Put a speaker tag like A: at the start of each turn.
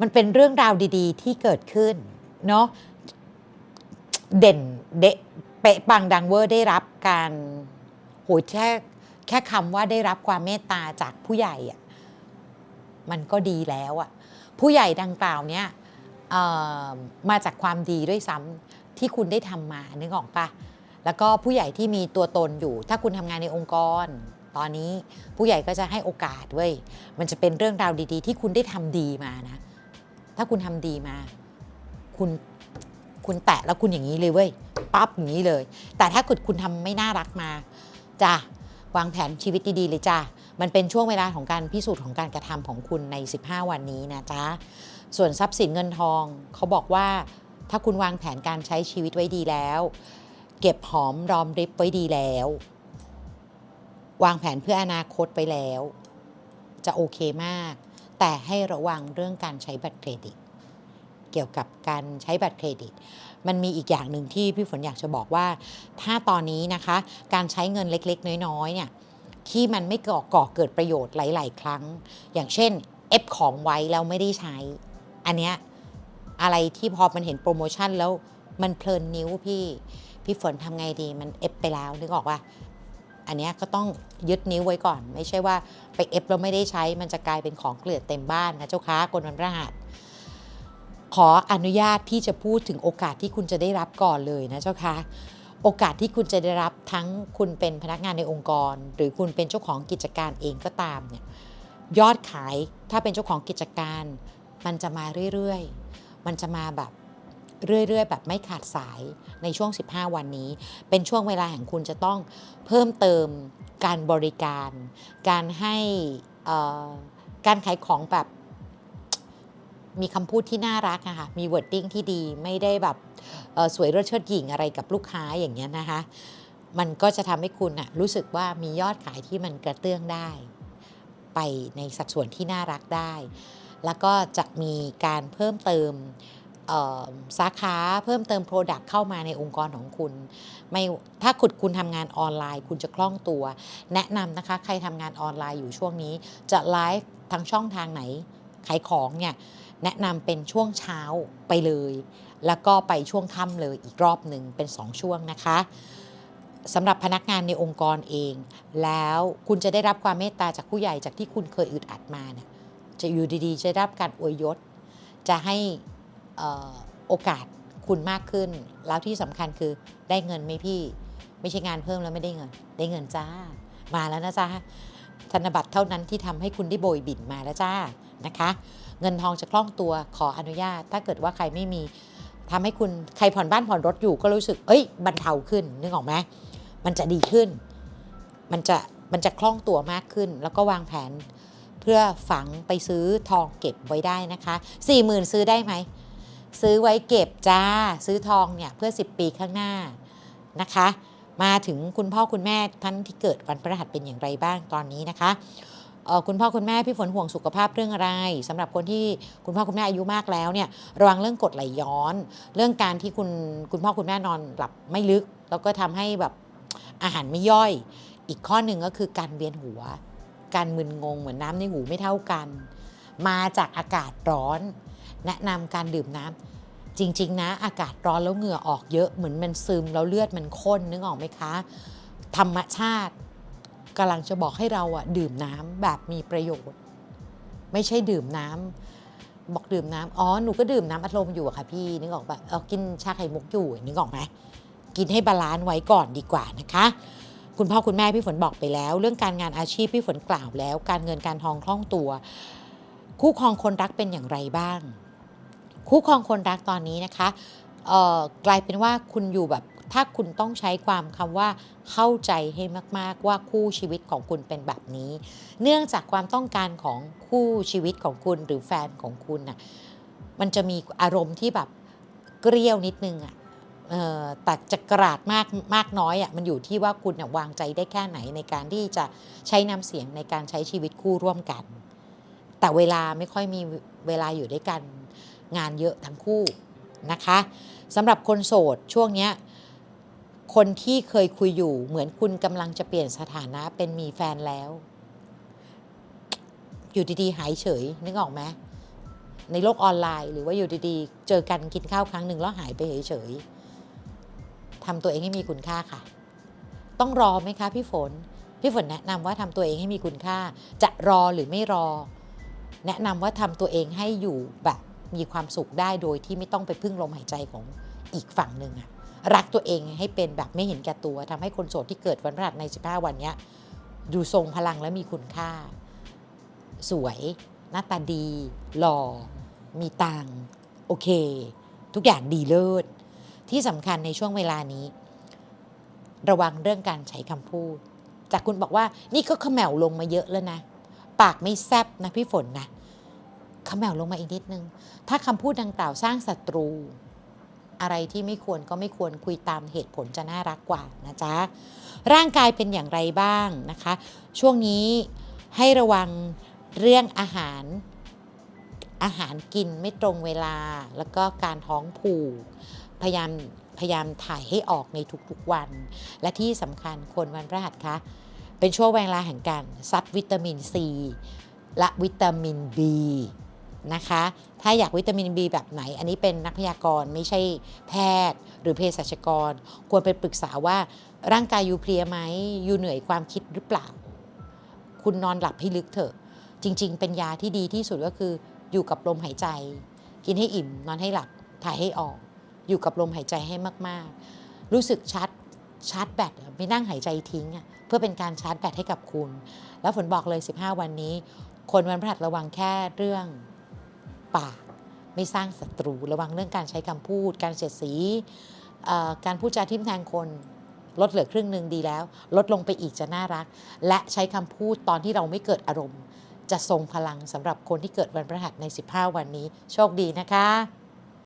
A: มันเป็นเรื่องราวดี ๆ ที่เกิดขึ้นเนาะเด่นเดะเปะปังดังเวอร์ได้รับการโหยแค่แค่คำว่าได้รับความเมตตาจากผู้ใหญ่อะมันก็ดีแล้วอะผู้ใหญ่ดังกล่าวเนี้ยเอ่อมาจากความดีด้วยซ้ำที่คุณได้ทำมานึกออกปะแล้วก็ผู้ใหญ่ที่มีตัวตนอยู่ ถ้าคุณทำงานในองค์กร ตอนนี้ผู้ใหญ่ก็จะให้โอกาสเว้ยมันจะเป็นเรื่องราวดี ๆ ที่คุณได้ทำดีมานะ ถ้าคุณทำดีมา คุณคุณแตะแล้วคุณอย่างนี้เลยเว้ยปั๊บอย่างนี้เลย แต่ถ้าเกิดคุณทำไม่น่ารักมาจ้ะวางแผนชีวิตดีๆเลยจ้ะมันเป็นช่วงเวลาของการพิสูจน์ของการกระทำของคุณใน 15 วันนี้นะจ๊ะส่วนทรัพย์สินเงินทองเขาบอกว่าถ้าคุณวางแผนการใช้ชีวิตไว้ดีแล้ว เก็บหอมรอมริบไว้ดีแล้ว วางแผนเพื่ออนาคตไปแล้ว จะโอเคมาก แต่ให้ระวังเรื่องการใช้บัตรเครดิต เกี่ยวกับการใช้บัตรเครดิต มันมีอีกอย่างหนึ่งที่พี่ฝนอยากจะบอกว่า ถ้าตอนนี้นะคะ การใช้เงินเล็กๆ น้อยๆเนี่ยที่มันไม่ก่อก่อเกิดประโยชน์หลาย ๆ ครั้ง อย่างเช่นเอฟของไว้แล้วไม่ได้ใช้ อันเนี้ยอะไรที่พอมันเห็นโปรโมชั่นแล้วมันเพลินนิ้วพี่ พี่ฝนทำไงดีมันเอฟไปแล้วนึกออกว่า อันนี้ก็ต้องยึดนิ้วไว้ก่อน ไม่ใช่ว่าไปเอฟแล้วไม่ได้ใช้มันจะกลายเป็นของเกลือเต็มบ้านนะเจ้าค้ากลวันพระหัสขออนุญาตที่จะพูดถึงโอกาสที่คุณจะได้รับก่อนเลยนะเจ้าคะโอกาสที่คุณจะได้รับทั้งคุณเป็นพนักงานในองค์กร หรือคุณเป็นเจ้าของกิจการเองก็ตามเนี่ยยอดขายถ้าเป็นเจ้าของกิจการ มันจะมาเรื่อยๆ มันจะมาแบบ เรื่อย ๆ แบบไม่ขาดสายในช่วง 15 วันนี้ เป็นช่วงเวลาแห่งคุณจะต้องเพิ่มเติมการบริการ การให้การขายของแบบมีคำพูดที่น่ารักอะคะมีวอร์ดดิ้งที่ดีไม่ได้แบบสวยเลิศเชิดหยิ่งอะไรกับลูกค้าอย่างเงี้ยนะคะ มันก็จะทำให้คุณอะรู้สึกว่ามียอดขายที่มันกระเตื้องได้ ไปในสัดส่วนที่น่ารักได้ แล้วก็จะมีการเพิ่มเติม สาขาเพิ่มเติม Product เข้ามาในองค์กรของคุณ ไม่ถ้าคุณคุณทำงานออนไลน์ คุณจะคล่องตัว แนะนำนะคะใครทำงานออนไลน์อยู่ช่วงนี้ จะไลฟ์ทางช่องทางไหนขายของเนี่ยแนะนำเป็นช่วงเช้าไปเลย แล้วก็ไปช่วงค่ำเลยอีกรอบหนึ่งเป็น 2 ช่วงนะคะสำหรับพนักงานในองค์กรเอง แล้วคุณจะได้รับความเมตตาจากผู้ใหญ่จากที่คุณเคยอึดอัดมาเนี่ยจะอยู่ดีๆ จะได้รับการอวยยศ จะให้ โอกาสคุณมากขึ้น แล้วที่สำคัญคือได้เงินไหมพี่ ไม่ใช่งานเพิ่มแล้วไม่ได้เงิน ได้เงินจ้า มาแล้วนะจ๊ะธนบัตรเท่านั้นที่ทำให้คุณได้โบยบินมาแล้วจ้านะคะ เงินทองจะคล่องตัวขออนุญาต ถ้าเกิดว่าใครไม่มีทำให้คุณใครผ่อนบ้านผ่อนรถอยู่ก็รู้สึก เอ้ยบรรเทาขึ้นนึกออกไหมมันจะดีขึ้น มันจะมันจะคล่องตัวมากขึ้น แล้วก็วางแผนเพื่อฝังไปซื้อทองเก็บไว้ได้นะคะ 4 0,000 ซื้อได้ไหม ซื้อไว้เก็บจ้า ซื้อทองเนี่ยเพื่อ 10 ปีข้างหน้านะคะ มาถึงคุณพ่อคุณแม่ท่านที่เกิดวันพฤหัสเป็นอย่างไรบ้างตอนนี้นะคะคุณพ่อคุณแม่พี่ฝนห่วงสุขภาพเรื่องอะไรสำหรับคนที่คุณพ่อคุณแม่อายุมากแล้วเนี่ยระวังเรื่องกดไหลย้อน เรื่องการที่คุณคุณพ่อคุณแม่นอนหลับไม่ลึก แล้วก็ทำให้แบบอาหารไม่ย่อย อีกข้อหนึ่งก็คือการเวียนหัว การมึนงงเหมือนน้ำในหูไม่เท่ากัน มาจากอากาศร้อน แนะนำการดื่มน้ำจริง ๆ นะ อากาศร้อนแล้วเหงื่อออกเยอะเหมือนมันซึมแล้วเลือดมันข้นนึกออกไหมคะ ธรรมชาติกำลังจะบอกให้เราอะดื่มน้ำแบบมีประโยชน์ ไม่ใช่ดื่มน้ำบอกดื่มน้ำอ๋อหนูก็ดื่มน้ำอัดลมอยู่อะค่ะพี่นึกออกปะเออกินชาไข่มุกอยู่นึกออกไหมกินให้บาลานซ์ไว้ก่อนดีกว่านะคะคุณพ่อคุณแม่พี่ฝนบอกไปแล้ว เรื่องการงานอาชีพพี่ฝนกล่าวแล้ว การเงินการทองคล่องตัว คู่ครองคนรักเป็นอย่างไรบ้าง คู่ครองคนรักตอนนี้นะคะกลายเป็นว่าคุณอยู่แบบถ้าคุณต้องใช้ความคำว่าเข้าใจให้มาก ๆ ว่าคู่ชีวิตของคุณเป็นแบบนี้ เนื่องจากความต้องการของคู่ชีวิตของคุณหรือแฟนของคุณน่ะมันจะมีอารมณ์ที่แบบเกรี้ยวนิดนึงอะเอ่อแต่จะกราดมากมากน้อยอะมันอยู่ที่ว่าคุณวางใจได้แค่ไหนในการที่จะใช้น้ำเสียงในการใช้ชีวิตคู่ร่วมกัน แต่เวลาไม่ค่อยมีเวลาอยู่ด้วยกัน งานเยอะทั้งคู่นะคะสำหรับคนโสดช่วงเนี้ยคนที่เคยคุยอยู่เหมือนคุณกำลังจะเปลี่ยนสถานะเป็นมีแฟนแล้ว อยู่ดีๆ หายเฉยนึกออกไหมในโลกออนไลน์หรือว่าอยู่ดีๆ เจอกันกินข้าวครั้งหนึ่งแล้วหายไปเฉยๆทำตัวเองให้มีคุณค่าค่ะ ต้องรอไหมคะพี่ฝน พี่ฝนแนะนำว่าทำตัวเองให้มีคุณค่า จะรอหรือไม่รอ แนะนำว่าทำตัวเองให้อยู่แบบ มีความสุขได้โดยที่ไม่ต้องไปพึ่งลมหายใจของอีกฝั่งหนึ่งอะรักตัวเองให้เป็นแบบไม่เห็นแก่ตัวทำให้คนโสดที่เกิดวันพฤหัสใน 15 วันนี้ดูทรงพลังและมีคุณค่า สวย หน้าตาดี หล่อ มีตังโอเค ทุกอย่างดีเลิศที่สำคัญในช่วงเวลานี้ ระวังเรื่องการใช้คำพูด จากคุณบอกว่านี่ก็เขมวลงมาเยอะแล้วนะ ปากไม่แซบนะพี่ฝนนะ เขมวลงมาอีกนิดนึง ถ้าคำพูดดังกล่าวสร้างศัตรู อะไรที่ไม่ควรก็ไม่ควรคุยตามเหตุผลจะน่ารักกว่านะจ๊ะ ร่างกายเป็นอย่างไรบ้างนะคะ ช่วงนี้ให้ระวังเรื่องอาหารอาหารกินไม่ตรงเวลา แล้วก็การท้องผูก พยายามพยายามถ่ายให้ออกในทุกๆวัน และที่สำคัญคนวันพฤหัสคะเป็นช่วงเวลาแห่งการซัดวิตามินซีและวิตามิน B นะคะ ถ้าอยากวิตามิน B แบบไหน อันนี้เป็นนักพยากรณ์ไม่ใช่แพทย์ หรือเภสัชกร ควรไปปรึกษาว่าร่างกายยูเพลียไหมยูเหนื่อยความคิดหรือเปล่า คุณนอนหลับให้ลึกเถอะ จริง ๆ เป็นยาที่ดีที่สุดก็คืออยู่กับลมหายใจ กินให้อิ่ม นอนให้หลับ ถ่ายให้ออก อยู่กับลมหายใจให้มากๆ รู้สึกชาร์จชาร์จแบตไม่นั่งหายใจทิ้ง เพื่อเป็นการชาร์จแบตให้กับคุณ แล้วฝนบอกเลย 15 วันนี้ คนวันพฤหัสระวังแค่เรื่อง ปาก ไม่สร้างศัตรู ระวังเรื่องการใช้คำพูด การเสียดสี การพูดจาทิมแทงคน ลดเหลือครึ่งหนึ่งดีแล้ว ลดลงไปอีกจะน่ารัก และใช้คำพูดตอนที่เราไม่เกิดอารมณ์ จะทรงพลังสำหรับคนที่เกิดวันพฤหัสใน 15 วันนี้ โชคดีนะคะ